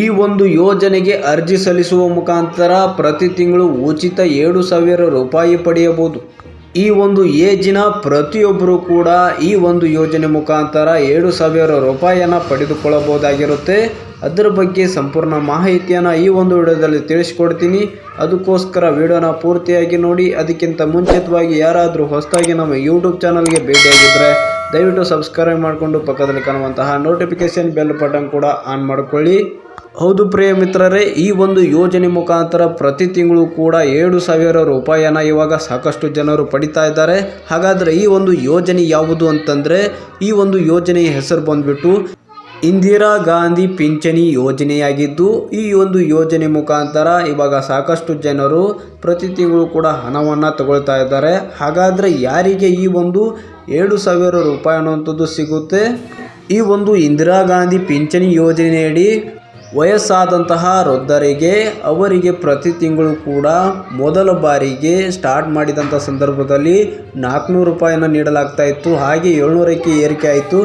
ಈ ಒಂದು ಯೋಜನೆಗೆ ಅರ್ಜಿ ಸಲ್ಲಿಸುವ ಮುಖಾಂತರ ಪ್ರತಿ ತಿಂಗಳು ಉಚಿತ ಏಳು ಸಾವಿರ ರೂಪಾಯಿ ಪಡೆಯಬಹುದು. ಈ ಒಂದು ಏಜಿನ ಪ್ರತಿಯೊಬ್ಬರು ಕೂಡ ಈ ಒಂದು ಯೋಜನೆ ಮುಖಾಂತರ ಏಳು ಸಾವಿರ ರೂಪಾಯಿಯನ್ನು ಪಡೆದುಕೊಳ್ಳಬಹುದಾಗಿರುತ್ತೆ. ಅದರ ಬಗ್ಗೆ ಸಂಪೂರ್ಣ ಮಾಹಿತಿಯನ್ನು ಈ ಒಂದು ವಿಡಿಯೋದಲ್ಲಿ ತಿಳಿಸ್ಕೊಡ್ತೀನಿ. ಅದಕ್ಕೋಸ್ಕರ ವಿಡಿಯೋನ ಪೂರ್ತಿಯಾಗಿ ನೋಡಿ, ಅದಕ್ಕಿಂತ ಮುಂಚಿತವಾಗಿ ಯಾರಾದರೂ ಹೊಸದಾಗಿ ನಮ್ಮ ಯೂಟ್ಯೂಬ್ ಚಾನಲ್ಗೆ ಭೇಟಿಯಾಗಿದ್ದರೆ ದಯವಿಟ್ಟು ಸಬ್ಸ್ಕ್ರೈಬ್ ಮಾಡಿಕೊಂಡು ಪಕ್ಕದಲ್ಲಿ ಕಾಣುವಂತಹ ನೋಟಿಫಿಕೇಶನ್ ಬೆಲ್ ಬಟನ್ ಕೂಡ ಆನ್ ಮಾಡಿಕೊಳ್ಳಿ. ಹೌದು ಪ್ರಿಯ ಮಿತ್ರರೇ, ಈ ಒಂದು ಯೋಜನೆ ಮುಖಾಂತರ ಪ್ರತಿ ತಿಂಗಳು ಕೂಡ ಏಳು ಸಾವಿರ ರೂಪಾಯಿಯನ್ನು ಇವಾಗ ಸಾಕಷ್ಟು ಜನರು ಪಡಿತಾ ಇದ್ದಾರೆ. ಹಾಗಾದರೆ ಈ ಒಂದು ಯೋಜನೆ ಯಾವುದು ಅಂತಂದರೆ, ಈ ಒಂದು ಯೋಜನೆಯ ಹೆಸರು ಬಂದುಬಿಟ್ಟು ಇಂದಿರಾ ಗಾಂಧಿ ಪಿಂಚಣಿ ಯೋಜನೆಯಾಗಿದ್ದು, ಈ ಒಂದು ಯೋಜನೆ ಮುಖಾಂತರ ಇವಾಗ ಸಾಕಷ್ಟು ಜನರು ಪ್ರತಿ ತಿಂಗಳು ಕೂಡ ಹಣವನ್ನು ತಗೊಳ್ತಾ ಇದ್ದಾರೆ. ಹಾಗಾದರೆ ಯಾರಿಗೆ ಈ ಒಂದು ಏಳು ಸಾವಿರ ರೂಪಾಯಿ ಅನ್ನುವಂಥದ್ದು ಸಿಗುತ್ತೆ. ಈ ಒಂದು ಇಂದಿರಾ ಗಾಂಧಿ ಪಿಂಚಣಿ ಯೋಜನೆಯಡಿ ವಯಸ್ಸಾದಂತಹ ವೃದ್ಧರಿಗೆ ಅವರಿಗೆ ಪ್ರತಿ ತಿಂಗಳು ಕೂಡ ಮೊದಲ ಬಾರಿಗೆ ಸ್ಟಾರ್ಟ್ ಮಾಡಿದಂಥ ಸಂದರ್ಭದಲ್ಲಿ ನಾಲ್ಕುನೂರು ರೂಪಾಯಿಯನ್ನು ನೀಡಲಾಗ್ತಾ ಇತ್ತು. ಹಾಗೆ ಏಳ್ನೂರಕ್ಕೆ ಏರಿಕೆ ಆಯಿತು.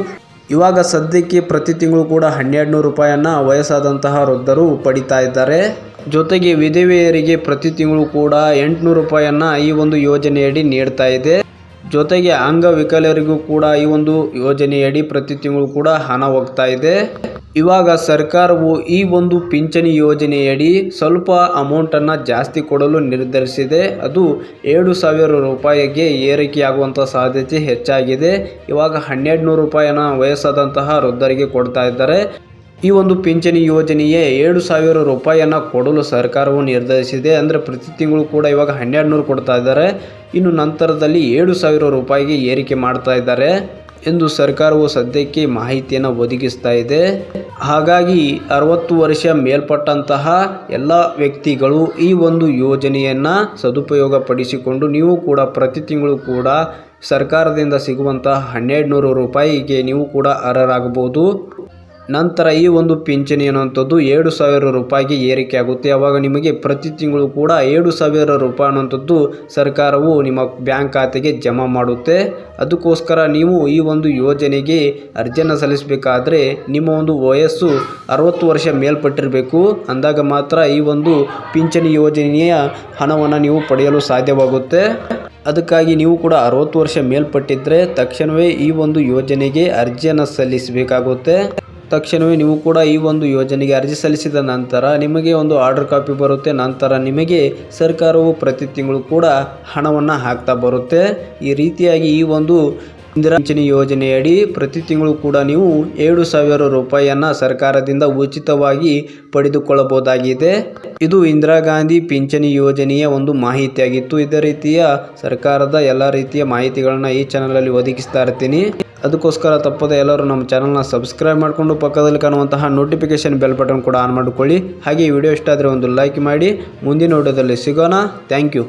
ಇವಾಗ ಸದ್ಯಕ್ಕೆ ಪ್ರತಿ ತಿಂಗಳು ಕೂಡ ಹನ್ನೆರಡು ನೂರು ರೂಪಾಯಿಯನ್ನು ವಯಸ್ಸಾದಂತಹ ವೃದ್ಧರು ಪಡಿತಾ ಇದ್ದಾರೆ. ಜೊತೆಗೆ ವಿಧವೆಯರಿಗೆ ಪ್ರತಿ ತಿಂಗಳು ಕೂಡ ಎಂಟುನೂರು ರೂಪಾಯಿಯನ್ನು ಈ ಒಂದು ಯೋಜನೆಯಡಿ ನೀಡ್ತಾ ಇದೆ. ಜೊತೆಗೆ ಅಂಗವಿಕಲರಿಗೂ ಕೂಡ ಈ ಒಂದು ಯೋಜನೆಯಡಿ ಪ್ರತಿ ತಿಂಗಳು ಕೂಡ ಹಣ ಹೋಗ್ತಾ ಇದೆ. ಇವಾಗ ಸರ್ಕಾರವು ಈ ಒಂದು ಪಿಂಚಣಿ ಯೋಜನೆಯಡಿ ಸ್ವಲ್ಪ ಅಮೌಂಟನ್ನು ಜಾಸ್ತಿ ಕೊಡಲು ನಿರ್ಧರಿಸಿದೆ. ಅದು ಏಳು ಸಾವಿರ ರೂಪಾಯಿಗೆ ಏರಿಕೆಯಾಗುವಂಥ ಸಾಧ್ಯತೆ ಹೆಚ್ಚಾಗಿದೆ. ಇವಾಗ ಹನ್ನೆರಡು ನೂರು ರೂಪಾಯಿನ ವಯಸ್ಸಾದಂತಹ ವೃದ್ಧರಿಗೆ ಕೊಡ್ತಾ ಇದ್ದಾರೆ. ಈ ಒಂದು ಪಿಂಚಣಿ ಯೋಜನೆಯೇ ಏಳು ಸಾವಿರ ರೂಪಾಯಿಯನ್ನು ಕೊಡಲು ಸರ್ಕಾರವು ನಿರ್ಧರಿಸಿದೆ. ಅಂದರೆ ಪ್ರತಿ ತಿಂಗಳು ಕೂಡ ಇವಾಗ ಹನ್ನೆರಡು ನೂರು ಕೊಡ್ತಾ ಇದ್ದಾರೆ. ಇನ್ನು ನಂತರದಲ್ಲಿ ಏಳು ಸಾವಿರ ರೂಪಾಯಿಗೆ ಏರಿಕೆ ಮಾಡ್ತಾ ಇದ್ದಾರೆ ಎಂದು ಸರ್ಕಾರವು ಸದ್ಯಕ್ಕೆ ಮಾಹಿತಿಯನ್ನು ಒದಗಿಸ್ತಾ ಇದೆ. ಹಾಗಾಗಿ ಅರವತ್ತು ವರ್ಷ ಮೇಲ್ಪಟ್ಟಂತಹ ಎಲ್ಲ ವ್ಯಕ್ತಿಗಳು ಈ ಒಂದು ಯೋಜನೆಯನ್ನು ಸದುಪಯೋಗ ಪಡಿಸಿಕೊಂಡು ನೀವು ಕೂಡ ಪ್ರತಿ ತಿಂಗಳು ಕೂಡ ಸರ್ಕಾರದಿಂದ ಸಿಗುವಂತಹ ಹನ್ನೆರಡು ನೂರು ರೂಪಾಯಿಗೆ ನೀವು ಕೂಡ ಅರ್ಹರಾಗಬಹುದು. ನಂತರ ಈ ಒಂದು ಪಿಂಚಣಿ ಅನ್ನುವಂಥದ್ದು ಏಳು ಸಾವಿರ ರೂಪಾಯಿಗೆ ಏರಿಕೆ ಆಗುತ್ತೆ. ಆವಾಗ ನಿಮಗೆ ಪ್ರತಿ ತಿಂಗಳು ಕೂಡ ಏಳು ಸಾವಿರ ರೂಪಾಯಿ ಅನ್ನುವಂಥದ್ದು ಸರ್ಕಾರವು ನಿಮ್ಮ ಬ್ಯಾಂಕ್ ಖಾತೆಗೆ ಜಮಾ ಮಾಡುತ್ತೆ. ಅದಕ್ಕೋಸ್ಕರ ನೀವು ಈ ಒಂದು ಯೋಜನೆಗೆ ಅರ್ಜಿಯನ್ನು ಸಲ್ಲಿಸಬೇಕಾದ್ರೆ ನಿಮ್ಮ ಒಂದು ವಯಸ್ಸು ಅರವತ್ತು ವರ್ಷ ಮೇಲ್ಪಟ್ಟಿರಬೇಕು. ಅಂದಾಗ ಮಾತ್ರ ಈ ಒಂದು ಪಿಂಚಣಿ ಯೋಜನೆಯ ಹಣವನ್ನು ನೀವು ಪಡೆಯಲು ಸಾಧ್ಯವಾಗುತ್ತೆ. ಅದಕ್ಕಾಗಿ ನೀವು ಕೂಡ ಅರವತ್ತು ವರ್ಷ ಮೇಲ್ಪಟ್ಟಿದ್ದರೆ ತಕ್ಷಣವೇ ಈ ಒಂದು ಯೋಜನೆಗೆ ಅರ್ಜಿಯನ್ನು ಸಲ್ಲಿಸಬೇಕಾಗುತ್ತೆ. ತಕ್ಷಣವೇ ನೀವು ಕೂಡ ಈ ಒಂದು ಯೋಜನೆಗೆ ಅರ್ಜಿ ಸಲ್ಲಿಸಿದ ನಂತರ ನಿಮಗೆ ಒಂದು ಆರ್ಡರ್ ಕಾಪಿ ಬರುತ್ತೆ, ನಂತರ ನಿಮಗೆ ಸರ್ಕಾರವು ಪ್ರತಿ ತಿಂಗಳು ಕೂಡ ಹಣವನ್ನು ಹಾಕ್ತಾ ಬರುತ್ತೆ. ಈ ರೀತಿಯಾಗಿ ಈ ಒಂದು ಇಂದಿರಾ ಪಿಂಚಣಿ ಯೋಜನೆಯಡಿ ಪ್ರತಿ ತಿಂಗಳು ಕೂಡ ನೀವು ಏಳು ಸಾವಿರ ರೂಪಾಯಿಯನ್ನು ಸರ್ಕಾರದಿಂದ ಉಚಿತವಾಗಿ ಪಡೆದುಕೊಳ್ಳಬಹುದಾಗಿದೆ. ಇದು ಇಂದಿರಾ ಗಾಂಧಿ ಪಿಂಚಣಿ ಯೋಜನೆಯ ಒಂದು ಮಾಹಿತಿಯಾಗಿತ್ತು. ಇದೇ ರೀತಿಯ ಸರ್ಕಾರದ ಎಲ್ಲ ರೀತಿಯ ಮಾಹಿತಿಗಳನ್ನ ಈ ಚಾನಲಲ್ಲಿ ಒದಗಿಸ್ತಾ ಇರ್ತೀನಿ. ಅದಕ್ಕೋಸ್ಕರ ತಪ್ಪದೆ ಎಲ್ಲರೂ ನಮ್ಮ ಚಾನಲ್ನ ಸಬ್ಸ್ಕ್ರೈಬ್ ಮಾಡಿಕೊಂಡು ಪಕ್ಕದಲ್ಲಿ ಕಾಣುವಂತಹ ನೋಟಿಫಿಕೇಶನ್ ಬೆಲ್ ಬಟನ್ ಕೂಡ ಆನ್ ಮಾಡಿಕೊಳ್ಳಿ. ಹಾಗೆ ಈ ವಿಡಿಯೋ ಇಷ್ಟ ಆದರೆ ಒಂದು ಲೈಕ್ ಮಾಡಿ. ಮುಂದಿನ ವಿಡಿಯೋದಲ್ಲಿ ಸಿಗೋಣ. Thank you